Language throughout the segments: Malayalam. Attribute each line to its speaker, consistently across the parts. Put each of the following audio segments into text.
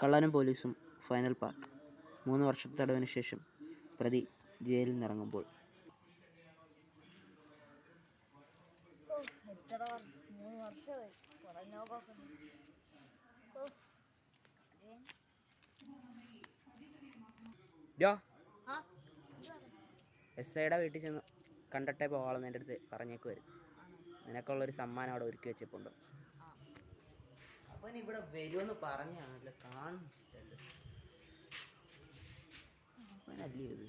Speaker 1: കള്ളനും പോലീസും ഫൈനൽ പാർട്ട് മൂന്ന് വർഷത്തെ തടവിന് ശേഷം പ്രതി ജയിലിൽ നിന്നിറങ്ങുമ്പോൾ? എസ് ഐയുടെ വീട്ടിൽ ചെന്ന് കണ്ടിട്ടേ പോകാമെന്ന് എന്റെ അടുത്ത് പറഞ്ഞേക്ക് വരും നിനക്കുള്ളൊരു സമ്മാനം അവിടെ ഒരുക്കി വെച്ചിട്ടുണ്ട്. അവൻ ഇവിടെ വരുമെന്ന് പറഞ്ഞാണല്ലോ കാണുന്നില്ലല്ലോ. അവനല്ലേ ഇത്?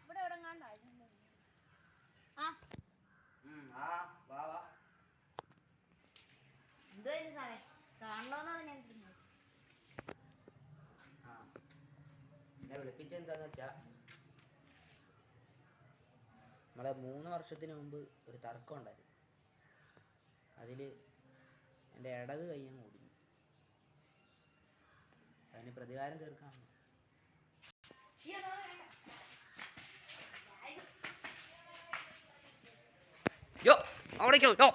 Speaker 2: ഇവിടെ എവിടെ ആ.
Speaker 1: ആ വാ വാ.
Speaker 2: എന്തുവായിരുന്നു സാറേ? കാണണമെന്നാണ് ഞാൻ
Speaker 1: വിളിപ്പിച്ചെന്താന്ന് വെച്ചാ നമ്മളെ മൂന്ന് വർഷത്തിന് മുമ്പ് ഒരു തർക്കം ഉണ്ടായിരുന്നു. അതിൽ എന്റെ ഇടത് കയ്യും ഒടിഞ്ഞു. അതിന് പ്രതികാരം തീർക്കാൻ യോ അവിടേക്കോ യോ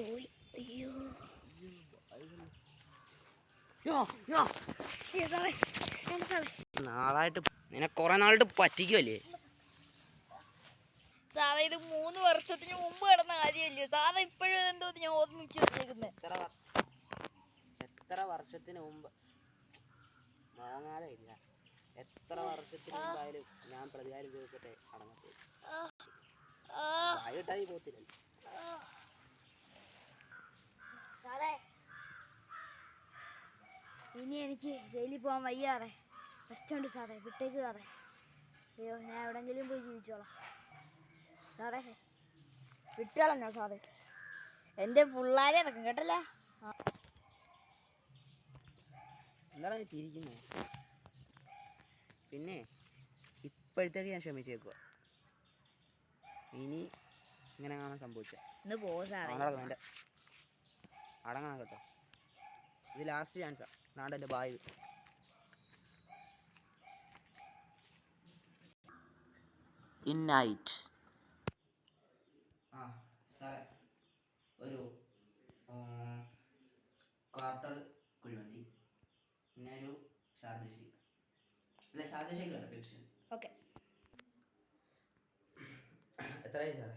Speaker 2: പോയി. അയ്യോ.
Speaker 1: നാളായിട്ട് നിന്നെ കുറെ നാളായിട്ട് പറ്റിക്കുമല്ലേ
Speaker 2: സാറേ ഇത് മൂന്ന് വർഷത്തിന് മുമ്പ് കിടന്ന കാര്യമല്ലേ? സാറേ ഇപ്പോഴും എന്തോ ഞാൻ ഓർമ്മിച്ച് വെച്ചേക്കുന്നത്
Speaker 1: എത്ര എത്ര വർഷത്തിന് മുമ്പ്? മുഴങ്ങാതെ ഇല്ല എത്ര വർഷത്തിന് മുമ്പായാലും ഞാൻ പ്രതികാരം ചോദിക്കട്ടെ അടങ്ങത്തുള്ളൂ ആയിട്ടായി പോത്തില്ലല്ലോ
Speaker 2: സാറേ. ഇനി എനിക്ക് ജയിലിൽ പോകാൻ വയ്യാറേ കഷ്ടമുണ്ട് സാറേ വിട്ടേക്ക് സാറേ. അയ്യോ ഞാൻ എവിടെങ്കിലും പോയി ജീവിച്ചോളാം. സാറേ വിട്ടുകളഞ്ഞോ സാറേ? എന്റെ പിള്ളേരെ ഇറക്കും കേട്ടല്ലേ? ആ.
Speaker 1: എന്താണ് നീ ചിരിക്കുന്നത് പിന്നെ ഇപ്പോഴത്തേക്ക് ഞാൻ ക്ഷമിച്ചേക്കുക ഇനി ഇങ്ങനെ കാണാൻ സംഭവിച്ച.
Speaker 2: ഇന്ന് പോ സാറേ.
Speaker 1: അടങ്ങണം കേട്ടോ ഇത് ലാസ്റ്റ് ചാൻസാണ് നാട് എന്റെ ബായ് ഇൻ നൈറ്റ് ആ സാറേ ഒരു കാർട്ടർ കുഴിമന്തി. പിന്നെ ഒരു ഷാർജ ഷേക്ക് അല്ല ഷാർജ ഷേക്ക് വേണ്ട പെപ്സി
Speaker 2: ഓക്കെ
Speaker 1: എത്രയായി സാറേ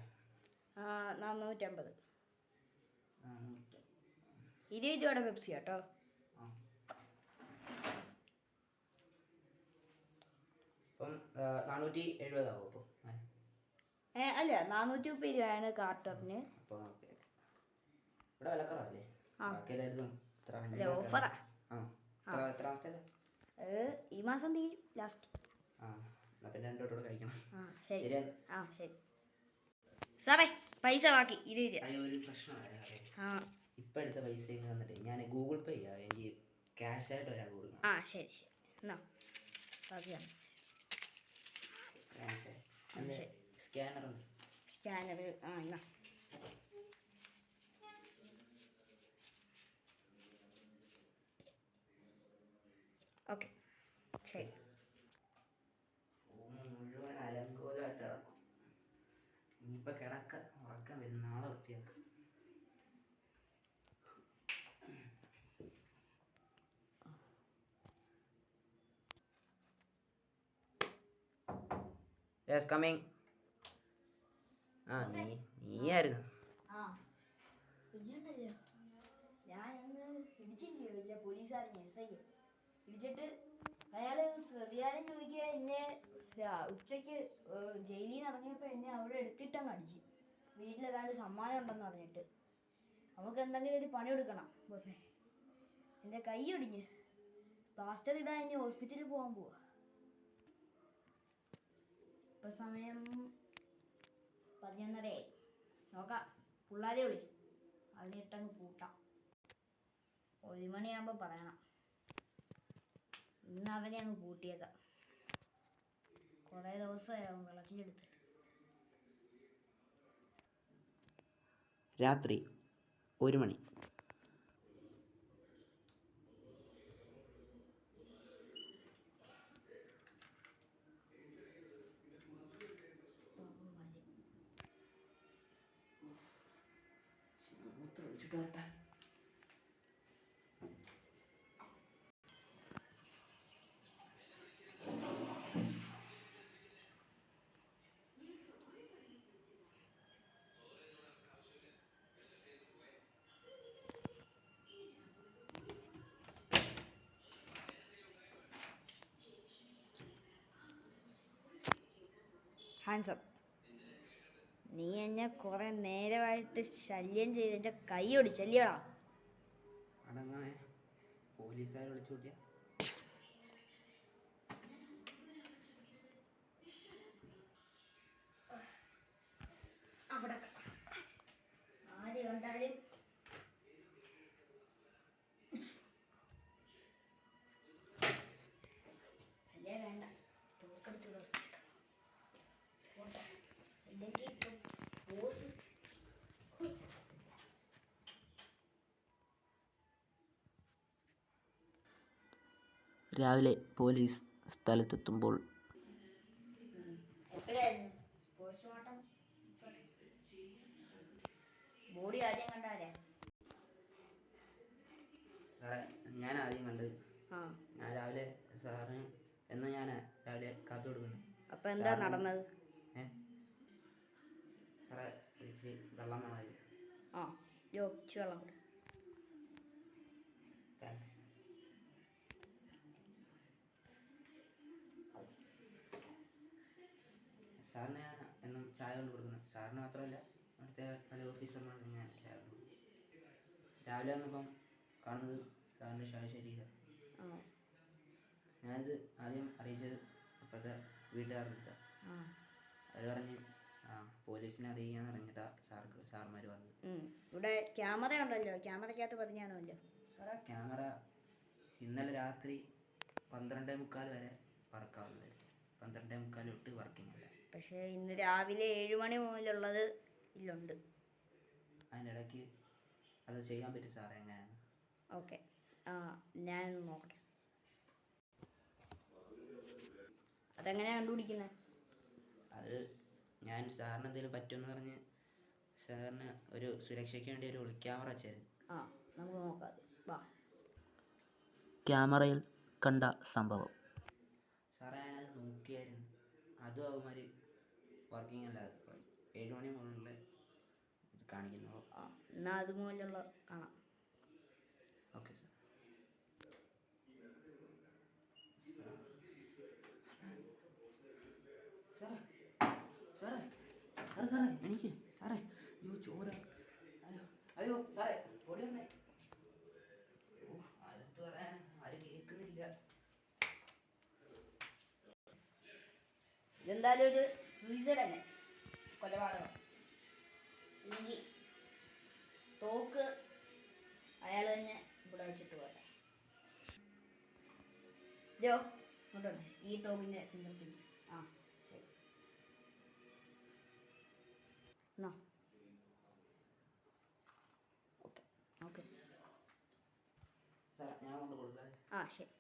Speaker 2: നാനൂറ്റമ്പത്.
Speaker 1: നാനൂറ്റി
Speaker 2: ഇരുപത് രൂപയുടെ പെപ്സി കേട്ടോ.
Speaker 1: അപ്പം നാനൂറ്റി എഴുപതാവും അപ്പോൾ
Speaker 2: ഏ അല്ല നാനൂറ്റി മുപ്പത് രൂപയാണ് കാർട്ടറിന്.
Speaker 1: അപ്പോൾ ഇവിടെ വിലക്കുറവല്ലേ
Speaker 2: അല്ല ഓഫറാ. ഈ മാസം തീരും ലാസ്റ്റ്.
Speaker 1: ആ പിന്നെ കഴിക്കണം.
Speaker 2: ശരി. ആ ശരി. സാറേ പൈസ ബാക്കി ഇരുപത് ആ.
Speaker 1: ഇപ്പം എടുത്ത പൈസ ഇങ്ങ് തന്നിട്ട് ഞാൻ ഗൂഗിൾ പേ ചെയ്യാം എനിക്ക് ക്യാഷ് ആയിട്ട് ഒരാൾ കൊടുക്കണം.
Speaker 2: ആ ശരി ശരി. എന്നാ ബാക്കിയാണ്
Speaker 1: ക്യാഷ്. സ്കാനർ
Speaker 2: സ്കാനർ ആ എന്നാ. ഓക്കെ ശരി.
Speaker 1: മുഴുവൻ അലങ്കോലമായിട്ട് കിടക്കും. ഇനിയിപ്പോൾ കിടക്ക ഉറക്കം വരും നാളെ വൃത്തിയാക്കും. യെസ് കമ്മിങ് ആ നീ നീയായിരുന്നു.
Speaker 2: അന്ന് ഇടിച്ചില്ലയോ ഇല്ല പോലീസുകാരനെ എസ് ഐ ഇടിച്ചിട്ട് അയാൾ പ്രതികാരം ചോദിക്കുക എന്നെ ഉച്ചയ്ക്ക് ജയിലിൽ നിന്ന് ഇറങ്ങിയപ്പോൾ എന്നെ അവിടെ എടുത്തിട്ടങ്ങ് അടിച്ച്. വീട്ടിലേതാണ്ട് സമ്മാനം ഉണ്ടെന്ന് പറഞ്ഞിട്ട്. നമുക്ക് എന്തെങ്കിലും ഒരു പണി കൊടുക്കണം ബോസേ. എന്റെ കൈ ഒടിഞ്ഞ്. പ്ലാസ്റ്റർ ഇടാൻ ഇനി ഹോസ്പിറ്റലിൽ പോകാൻ പോവാ. ഇപ്പൊ സമയം പതിനൊന്നരയായി നോക്കാം. പിള്ളേരെ വിളി. അതിനിട്ടങ്ങ് പൂട്ടാം. ഒരു മണിയാകുമ്പോൾ പറയണം. ഇന്ന് അവനെ അങ്ങ് പൂട്ടിയേക്കാം. കുറേ ദിവസമായി അവൻ വിളക്കിലെടുത്ത്
Speaker 1: രാത്രി ഒരു മണി.
Speaker 2: Hands up. നീ എന്നെ കുറെ നേരമായിട്ട് ശല്യം ചെയ്ത് എന്റെ കൈ
Speaker 1: ഒടിച്ചല്ലേടാ പോലീസുകാർ വിളിച്ചു കൂട്ടിയ?
Speaker 2: അവിടെ ആര് കണ്ടാലും. അല്ലേ വേണ്ട. തോക്കെടുത്ത്. അല്ലെങ്കിൽ ബോസ്
Speaker 1: രാവിലെ പോലീസ് സ്ഥലത്തെത്തുമ്പോൾ
Speaker 2: ബോഡി ആദ്യം കണ്ടാലേ
Speaker 1: സാറേ ഞാൻ ആദ്യം കണ്ടത്
Speaker 2: ആ.
Speaker 1: ഞാൻ രാവിലെ സാറിന് എന്ന് ഞാൻ രാവിലെ കാപ്പി കൊടുക്കുന്നു.
Speaker 2: അപ്പൊ എന്താ നടന്നത്?
Speaker 1: സാറേ വിളിച്ച് വെള്ളം
Speaker 2: ആ യോ വെള്ളം കൂടെ.
Speaker 1: താങ്ക്സ് സാറിന് ഞാൻ എന്നും ചായ കൊണ്ട് കൊടുക്കുന്നു. സാറിന് മാത്രമല്ല അവിടുത്തെ പല ഓഫീസർമാർക്ക് ഞാൻ ചായ കൊണ്ട് കൊടുക്കും രാവിലെ വന്നപ്പം കാണുന്നത് സാറിന്റെ ശവശരീരം ഞാനിത് ആദ്യം അറിയിച്ചത് ഇപ്പോഴത്തെ വീട്ടുകാരുടെ അടുത്താണ്.
Speaker 2: ആ.
Speaker 1: അത് പറഞ്ഞ് പോലീസിനെ അറിയിക്കാന്ന് പറഞ്ഞിട്ടാ സാർക്ക് സാർമാർ വന്നത്.
Speaker 2: ഇവിടെ ക്യാമറ ഉണ്ടല്ലോ ക്യാമറക്കകത്ത് പതിഞ്ഞാണല്ലോ.
Speaker 1: സാറേ ക്യാമറ ഇന്നലെ രാത്രി പന്ത്രണ്ടേ മുക്കാൽ വരെ വർക്കാവുന്നതായിരുന്നു പന്ത്രണ്ടേ മുക്കാൽ തൊട്ട് വർക്കിംഗ് അല്ല.
Speaker 2: പക്ഷേ ഇന്ന് രാവിലെ ഏഴ് മണി മുതലുള്ളത്
Speaker 1: ഇല്ലുണ്ട്. അതിനിടയ്ക്ക് അത് ചെയ്യാൻ പറ്റും സാറേ എങ്ങനെയാണ്
Speaker 2: ഓക്കെ. ഞാനൊന്ന് നോക്കട്ടെ. അതെങ്ങനെയാണ് കണ്ടുപിടിക്കുന്നത്
Speaker 1: അത് ഞാൻ സാറിന് എന്തെങ്കിലും പറ്റുമെന്ന് പറഞ്ഞ് സാറിന് ഒരു സുരക്ഷയ്ക്ക് വേണ്ടി ഒരു ഒളി ക്യാമറ വെച്ചായിരുന്നു.
Speaker 2: ആ നമുക്ക് നോക്കാം. വാ.
Speaker 1: ക്യാമറയിൽ കണ്ട സംഭവം. സാറേ ഞാനത് നോക്കിയായിരുന്നു. അതും അവന്മാർ വർക്കിംഗ് അല്ല. ഏഴ് മണി മുകളിൽ ഇത് കാണിക്കുന്നുള്ളൂ
Speaker 2: ആ എന്നാൽ അതുമൂലമുള്ള കാണാം.
Speaker 1: Okay sir. സാറേ സാറേ സാറേ സാറേ എനിക്ക് സാറേ അയ്യോ ചോര. അയ്യോ അയ്യോ സാറേ പൊടി വന്നേ. ഓ അടുത്ത് പറയാൻ കേൾക്കുന്നില്ല.
Speaker 2: ഇതെന്തായാലും ഒരു സൂയിസൈഡ് തന്നെ കൊലപാതകം. എനിക്ക് തോക്ക് അയാൾ തന്നെ ഇവിടെ വെച്ചിട്ട് പോരാ. ഇതോ. ഈ തോക്കിന്റെ ഫിംഗർ പ്രിന്റ് ആ. എന്നാ ഓക്കെ ഓക്കെ ആ ശരി.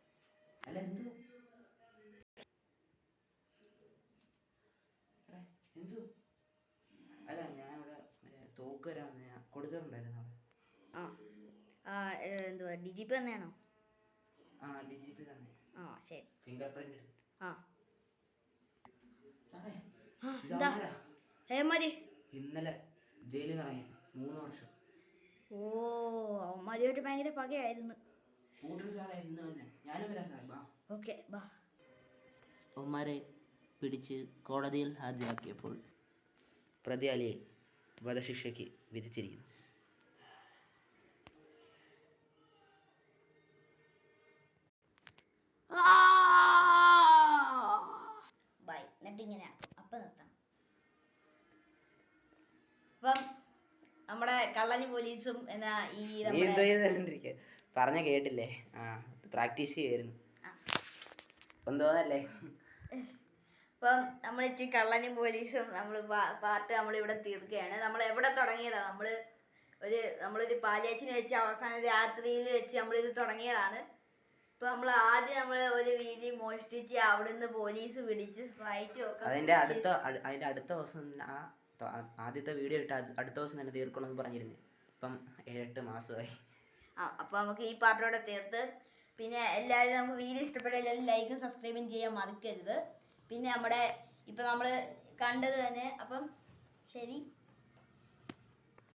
Speaker 1: അല്ല എന്തു? എന്തു? അല്ല ഞാൻ ഇവിടെ മറ്റേ തോക്ക് വരാമെന്ന് ഞാൻ കൊടുത്തിട്ടുണ്ടായിരുന്നു അവിടെ.
Speaker 2: ആ. ആ എന്തുവാ ഡി ജി പി തന്നെയാണോ?
Speaker 1: ആ ഡി ജി പി തന്നെ.
Speaker 2: ആ ശരി.
Speaker 1: ഫിംഗർ പ്രിന്റ്
Speaker 2: ആ.
Speaker 1: സാറേ ഇത്
Speaker 2: എന്താ? മതി
Speaker 1: ഇന്നലെ ജയിലിൽ നിന്ന് ഇറങ്ങി മൂന്ന് വർഷം.
Speaker 2: ഓ അവന്മാരുമായിട്ട് ഭയങ്കര പകയായിരുന്നു.
Speaker 1: കൂട്ടർ സാറേ ഇന്ന് തന്നെ. ഞാനും വരാം സാറേ. ബാ.
Speaker 2: ഓക്കെ ബാ.
Speaker 1: അവന്മാരെ പിടിച്ച് കോടതിയിൽ ഹാജരാക്കിയപ്പോൾ പ്രതിയാളിയെ വധശിക്ഷയ്ക്ക് വിധിച്ചിരിക്കുന്നു.
Speaker 2: ബൈ എന്നിട്ട് ഇങ്ങനെ അപ്പം നിർത്തണം അപ്പം നമ്മുടെ കള്ളന് പോലീസും എന്നാ ഈ
Speaker 1: പറഞ്ഞ കേട്ടില്ലേ? ആ പ്രാക്ടീസ് ചെയ്യായിരുന്നു എന്തോന്നല്ലേ?
Speaker 2: അപ്പം നമ്മൾ ഇച്ചിരി കള്ളനും പോലീസും നമ്മൾ പാർട്ട് നമ്മൾ ഇവിടെ തീർക്കുകയാണ്. നമ്മൾ എവിടെ തുടങ്ങിയതാണ് നമ്മൾ ഒരു നമ്മളൊരു പാലിയാച്ചിന് വെച്ച് അവസാന രാത്രിയിൽ വെച്ച് നമ്മളിത് തുടങ്ങിയതാണ്. ഇപ്പൊ നമ്മൾ ആദ്യം നമ്മൾ ഒരു വീട് മോഷ്ടിച്ച് അവിടുന്ന് പോലീസ് പിടിച്ച് ഫൈറ്റും ഒക്കെ
Speaker 1: അതിന്റെ അടുത്ത അട്- അതിന്റെ അടുത്ത ദിവസം ആ- ആദ്യത്തെ വീഡിയോ ഇട്ട് അടുത്ത ദിവസം തന്നെ തീർക്കണമെന്ന് പറഞ്ഞിരുന്നു. ഇപ്പം ഏഴെട്ട് മാസമായി.
Speaker 2: ആ അപ്പോൾ നമുക്ക് ഈ പാട്ടോടെ തീർത്ത്. പിന്നെ എല്ലാവരും നമുക്ക് വീഡിയോ ഇഷ്ടപ്പെട്ട എല്ലാവരും ലൈക്കും സബ്സ്ക്രൈബും ചെയ്യാൻ മറക്കരുത്. പിന്നെ നമ്മുടെ ഇപ്പം നമ്മൾ കണ്ടത് തന്നെ അപ്പം ശരി.